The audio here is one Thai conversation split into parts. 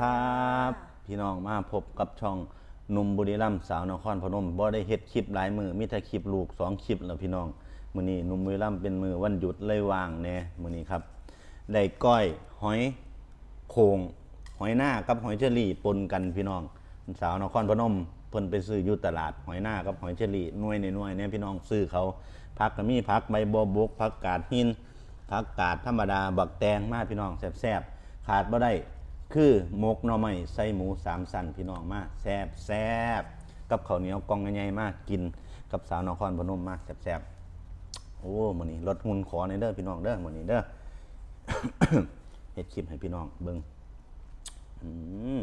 ครับ พี่น้องมาพบกับช่องหนุ่มบุรีรัมย์สาวนครพนมบ่ได้เฮ็ดคลิปหลายมือมีแต่คลิปลูกสองคลิปแล้วพี่น้องมื้อนี้หนุ่มบุรีรัมย์เป็นมือวันหยุดเลยว่างแน่มื้อนี้ครับได้ก้อยหอยโขงหอยหน้ากับหอยเชอรี่ปนกันพี่น้องสาวนครพนมเพิ่นไปซื้ออยู่ตลาดหอยหน้ากับหอยเชอรี่หน่วยในหน่วยเนี่ยพี่น้องซื้อเขาพักก็มีพักใบบัวบกพักกาดหินผักกาดธรรมดาบักแตงมาพี่น้องแซ่บๆขาดบ่ได้ คือหมกหน่อไม้ใส่หมูสามสันพี่น้องมาแซ่บแซ่บกับข้าวเหนียวกล่องใหญ่ๆมากกิน กับสาวนครพนมมาแซ่บๆโอ้มื้อนี้ลดหุ่นขอในอยเด้อพี่น้องเด้อมื้อนี้เด้อเฮ็ดคลิปให้พี่น้องเบิ่งอืม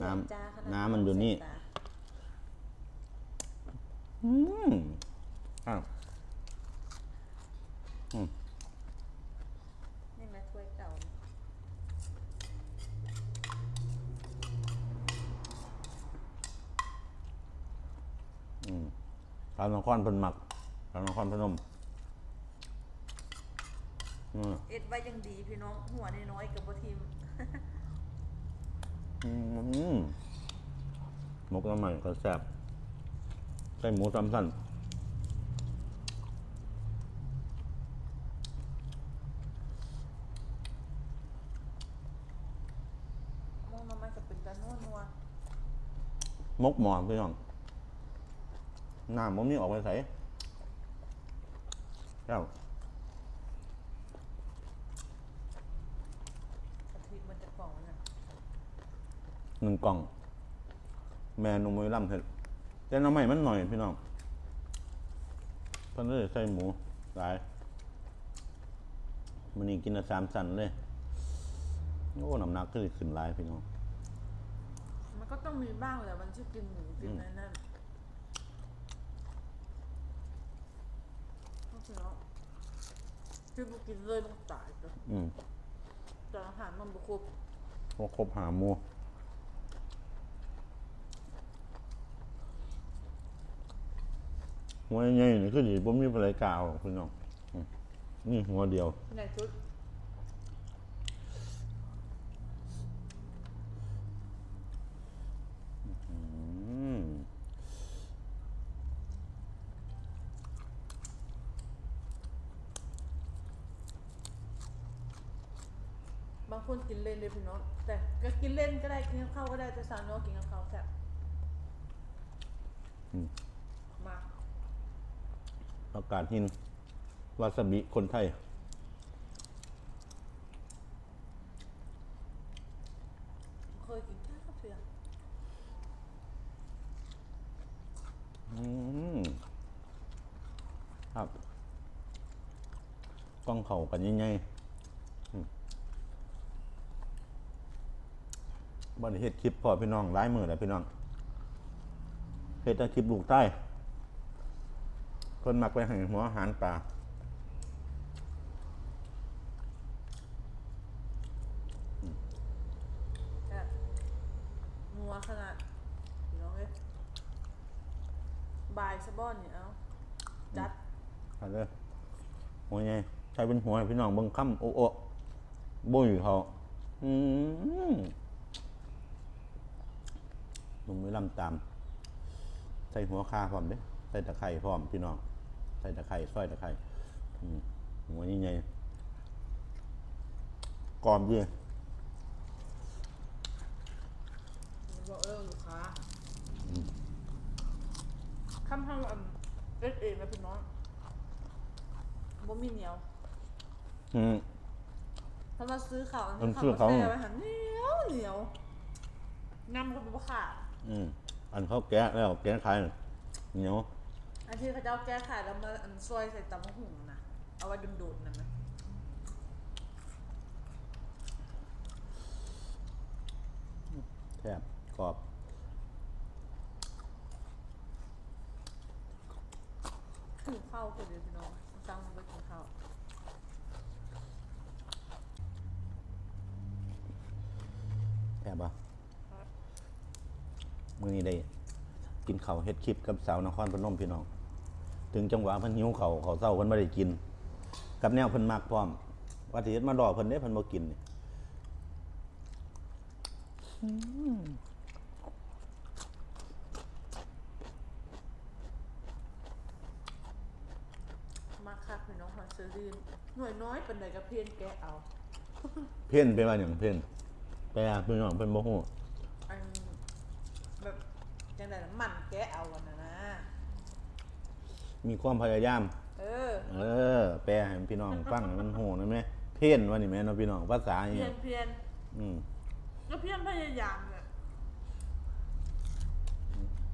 น้จ้าขนาดำน้ำมันอยู่นี่ใส่ตาอืมอ้าวนี่มาถ้วยเก่า สาวนครเพิ่นมักสาวนครพนมอืมเอ็ดไว้ยังดีพี่น้องหัวน้อยๆกับบทีมอืมหมกน้ำมันก็แซ่บใส่หมูสามสั้นมองน้ำมันจะเป็นตะนัวนัวมกหมอนพี่น้อง น้ำมันมีออกไปใส่แก้วกะทิมันจะกล่องน่ะหนึ่งกล่อง แม่นุ่มมือล่ำเห็ดแต่น้ำใหม่มันหน่อยพี่น้องเพิ่นเลยใส่หมูหลายมันนี้กินละสามสันเลย โอ้น้ำหนักก็เลยขึ้นหลายพี่น้อง มันก็ต้องมีบ้างแหละมันชื่อกินหมูกินอะไรนั่น โอเคเนาะพี่บุกินเลยมันตายเลยอืมแต่อาหารมันบุครบพอครบหาหมูหัวใหญ่ๆนี่คือดีผมมีปลายกาวพี่น้องอืมนี่หัวเดียว ในชุดางคนกินเล่นเลยพี่น้องแต่ก็กินเล่นก็ได้กินกับข้าวก็ได้แต่สาวน้อยกินกับข้าวแซ่บอืมมากอากาศหินวาซาบิคนไทย เคยกินแค่ข้าวเปลือกอืมครับกล้องเข่ากันยังไง บ้านเฮ็ดคลิปพอพี่น้องร้ายมือแหละพี่น้องเฮ็ดแต่คลิปลูกใต้คนมักไปให้หัวอาหารปลาแซ่บนัวขนาดพี่น้องเอ้ยบายสะบ้อนเนี่ยเอาจัดไปเลยหัวใหญ่ใช้เป็นหัวให้พี่น้องเบิ่งค่ำโอ้โอ้บุ้ยเขาอืม ลุงไม่ลำตาม ใส่หัวคาพร้อมเด้ใส่ตะไคร่พร้อมพี่น้อง ใส่ตะไคร่ซอยตะไคร่อืมหัวใหญ่ๆกรอบเยอะบอกเออลูกค้าคำทำอันเอ็ดเองนะพี่น้องบ่มีเหนียว อืมถ้ามาซื้อเขาอันมันนี้ซื้อเขาแช่ไว้หันเหนียวเหนียวน้ำก็เป็นบ่ขาด อืมอันเขาแกะแล้วแกะขายน่ะเหนียวอันที่เขาเจ้าแก้ไขแล้วมาอันซอยใส่ตำมะหุ่งนะ เอาไว้ดุนๆนั่นนะแทบกรอบ หิวข้าวคนเดียวพี่น้องสั่งไปกินข้าวแทบปะ มือนี้ได้กินข้าวเฮ็ดคลิปกับสาวนครพนมพี่น้อง ถึงจังหวะเพิ่นหิวเขาวเขาวเศร้าเพิ่นไม่ได้กิน กับแนวเพิ่นมักพร้อม ว่าสิเฮ็ดมารอเพิ่นได้เพิ่นบ่กินนี่มาคักพี่น้องหอยเซอรีนหน่วยน้อยเป็นไหนกับเพียนแกะเอา เพ่นไปว่าอย่างเพ่นแต่พี่น้องเพิ่นบ่ฮู้อันแบบ จังไดล่ะมันแกะเอากันนะนะมีความพยายาม เออ เออ แปลให้พี่น้องฟังให้มันฮู้นะแม่เพ่นว่านี่แม่เนาะพี่น้องภาษาอีเพีหยยังนเพียนอืมก็เพียนพยายามเนี่ย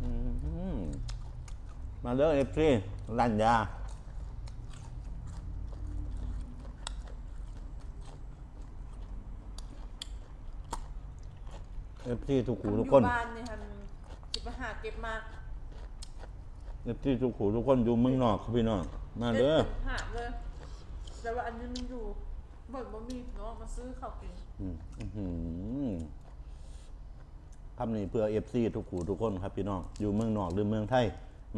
อืมมาเด้อ FC ร้านยา FC ทุกหูทุกคน อยู่บ้านนี่ฮัน สิไปหาเก็บมา FC ทุกหูทุกคนอยู่เมืองนอกครับพี่น้องมาเด้อด็ดหาเลยแต่ว่าอันนี้มันอยู่บ่อยบ่มีเนาะมาซื้อข้าวกินอืมอื้อหือคำนี้เพื่อเอฟซีทุกหูทุกคนครับพี่น้อง อยู่เมืองนอกหรือเมืองไทย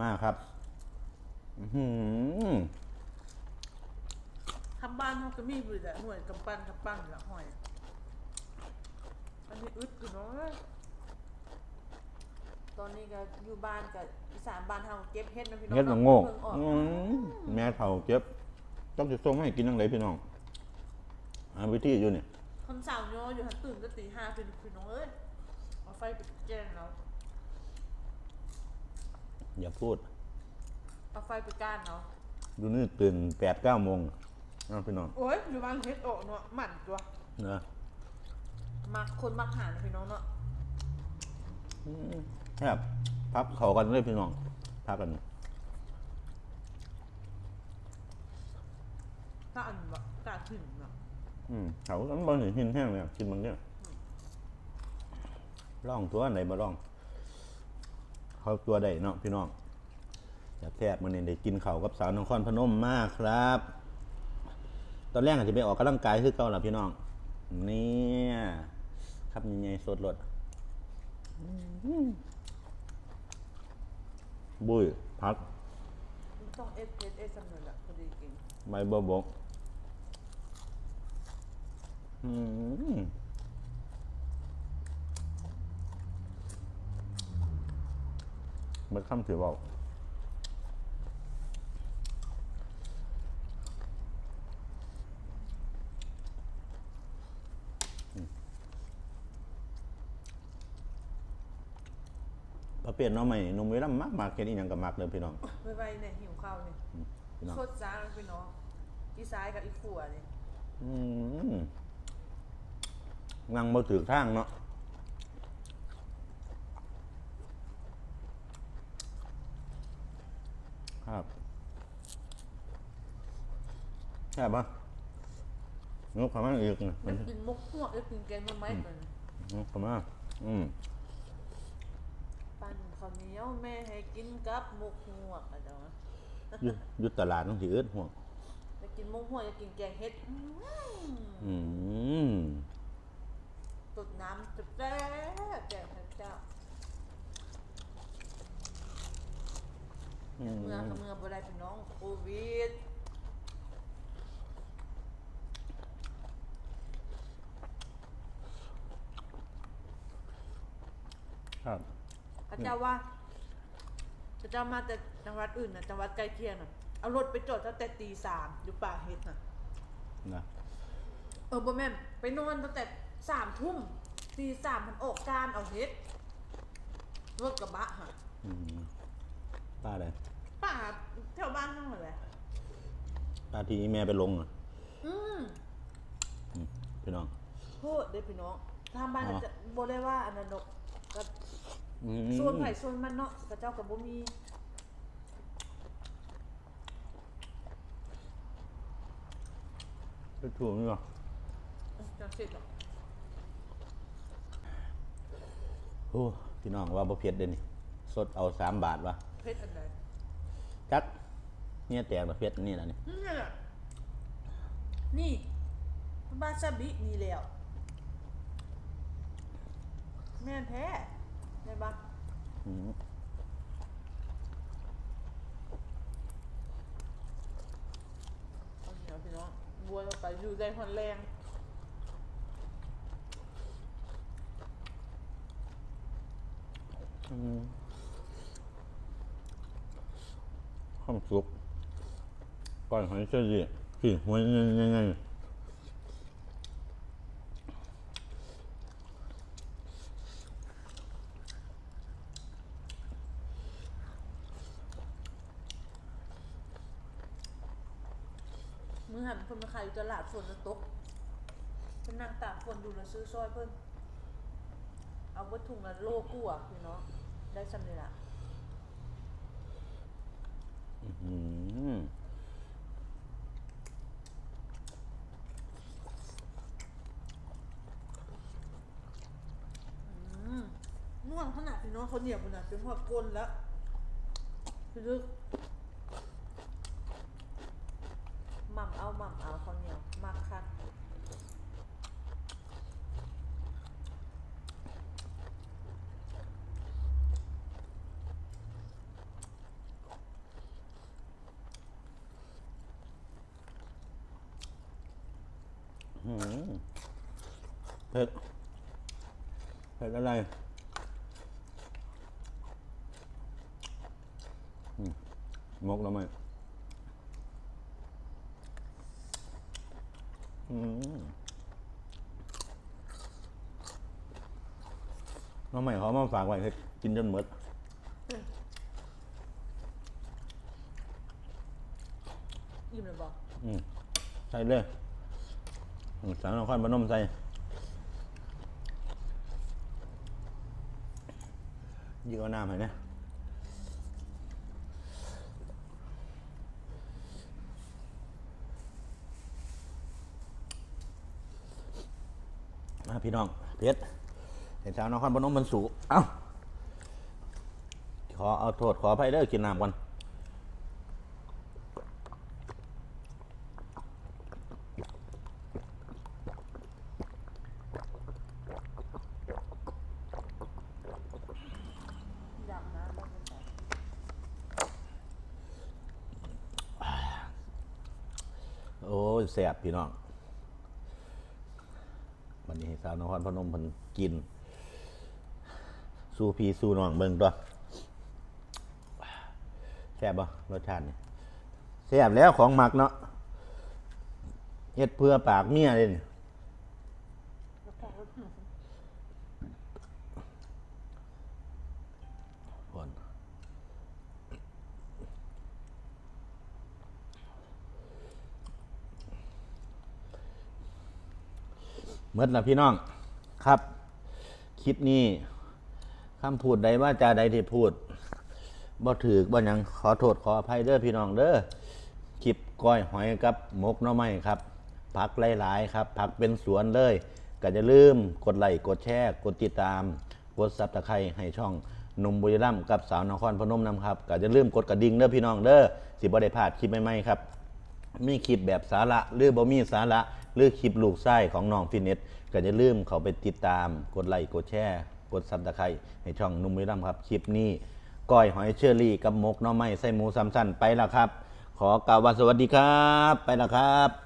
มากครับ อื้อหือทำบ้านเขาก็มีอยู่แต่หน่วยกำปั้นกำปั้นหลักหอย อันนี้อึดอยู่เนาะ ตอนนี้ก็อยู่บ้านกับอีสานบ้านเฮาเก็บเฮ็ดนะพี่น้องเฮ็ดละนาะโงกเพิ่งออกอื้อแม่เฒ่าเจ็บ ต้องจะส่งให้กินยังไงพี่น้องหาวิธีอยู่เนี่ยคนสาวย่ออยู่หันตื่นก็ตีห้าพี่พี่น้องเอ้ยเอาไฟไปแจ้งเราอย่าพูด เอาไฟไปก้านเนาะดูนี่ตื่นแปดเก้าโมงนะพี่น้องโอ้ยอยู่บ้านเฮ็ดออกเนาะหมั่นตัวเนอะมักคนมักหานะพี่น้องเนาะ ครับพับเขากันเลยพี่น้องพักกันถ้าอันแบบกาถึงเนาะอืมเขากันบอลหินแห้งเลยอะกินมันเนี่ยร่องตัวไหนมาร่อง เขาตัวใดเนาะพี่น้องจะแทบมันนี่ได้กินเขาวกับสาวนครพนมมากครับ ตอนแรกอาจจะไปออกกำลังกายคือเก่าล่ะพี่น้องเนี่ยครับยังไงสดรถ บุ้ยพักมันต้องเอสเอสเอสสำเร็จละพอดีกินใบบัวบกอืมมันคำถือว่าพระ เปลี่ยนน้องใหม่หนุ่มเวลามากมากแค่นี้ยังกับมากเลยพี่น้องไวๆเนี่ยหิวข้าวเนี่ยพี่น้องสดจ้าเลยพี่น้องอีซ้ายกับอีขวาเนี่ยอืมนั่งมาถือข้างเนาะครับใช่ปะนกขมาอีกนะมันกินมุกพวกแล้วกินแกงมันไม้เหมือนนกขมาอืมปั้นข้าวเหนียวแม่ให้กินกับมุกหวกอะเจ้าอยุยุดตลาดต้องถืออึดห่วงจะกินมุกหวกจะกินแกงเฮ็ดอื้ออืมตดน้ำจุดแจ๊ะแกงพระเจ้าอืมเมืองกับเมืองบ่ได้พี่น้องโควิดครับ พระเจ้าว่าพระเจ้ามาแต่จังหวัดอื่นน่ะจังหวัดใกล้เคียงน่ะเอารถไปจอดตั้งแต่ตีสามอยู่ป่าเฮ็ดน่ะนะเออบ่แม่นไปนอนตั้งแต่สามทุ่มตีสามมันออกการเอาเฮ็ดรถกระบะฮะอืมป้าเลยป่าแถวบ้านทั้งหมดเลยป้าที่แม่ไปลงอะอืมอืมพี่น้องโทษเด้อพี่น้องทางบ้านอ๋อน่ะจะบ่ได้ว่าอันนั้นดอกก็ อืมส่วนไผส่วนมันเนาะกระเจ้าก็บ่มีไปถูกนี่หรอจังซี่ดอกโอ้พี่น้องว่าบ่เผ็ดเด่นี่สดเอาสามบาทวะเพชรอันใดจักเนี่ยแตกละเผ็ดนี่แหละนี่นี่แหละนี่บาซาบินี่แล้วแม่นแท้ได้ปะอืม เอาเหนียวพี่น้องบัวลงไปอยู่ได้ฮอนแรงความสุขก่อนหอยเชอรี่พี่หัวยังไง มือหันคนมาขายอยู่ตลาดฝ นมันตกเพิ่นนั่งตากฝนอยู่แลซื้อซอยเพิ่นเอาวัตถุงละโลกู้อะพี่น้องได้สำเร็จละอืมอืมน่วงขนาดพี่น้องเขาเหนียวขนาดเป็นหัวกลนแล้วพี่ลึกหม่ำเอาหม่ำเอาเขาวเหนียวมากค่ะ อืมเผ็ดเผ็ดอะไรอืมงกแล้วไหมอืมน้องใหม่เขามาฝากไว้ให้กินจนหมดอิ่มเลยบอกอืมใส่เลยอืมสารนครพนมใส่ กินเอาน้ำเห็นะมาพี่น้องเพชรเห็นชาวนครพนมมันสูงเอ้าขอเอาโทษขออภัยเด้อกินน้ำก่อน อยากนะแล้วก็ใส่ โอ้ยแสบพี่น้องวันนี้สาวนครพนมพันกิน สู้พีสู้น้องเบิ่งตัวแซ่บปะรสชาตินี่แซ่บแล้วของหมักเนาะเฮ็ดเพื่อปากเมียเลยนี่ แล้วก็รสหนู ก่อน เมื่อละพี่น้องครับ คลิปนี้คำพูดใดว่าจาใดที่พูดบ่ถือบ่ยังขอโทษขออภัยเด้อพี่น้องเด้อคลิปก้อยหอยกับมกน่อไม้ครับผักหลายๆครับผักเป็นสวนเลยก็จะลืมกดไลค์กดแชร์กดติดตาม กดซับตะไคร้ให้ช่องหนุ่มบุรีรัมย์กับสาวนครพนมนำครับก็จะลืมกดกระดิ่งเด้อพี่น้องเด้อสิบ่ได้พลาดคลิปใหม่ๆครับ มีคลิปแบบสาระหรือบ่มีสาระหรือคลิปลูกไส้ของน้องฟินเน็ตก็จะลืมเขาไปติดตามกดไลค์กดแชร์ กดซับตะไคร้ให้ช่องนุ่มวิรัมครับคลิปนี้ก้อยหอยเชอรี่กับหมกน้อไม้ไส้หมูสามสั้นไปแล้วครับ ขอกล่าวว่าสวัสดีครับ ไปแล้วครับ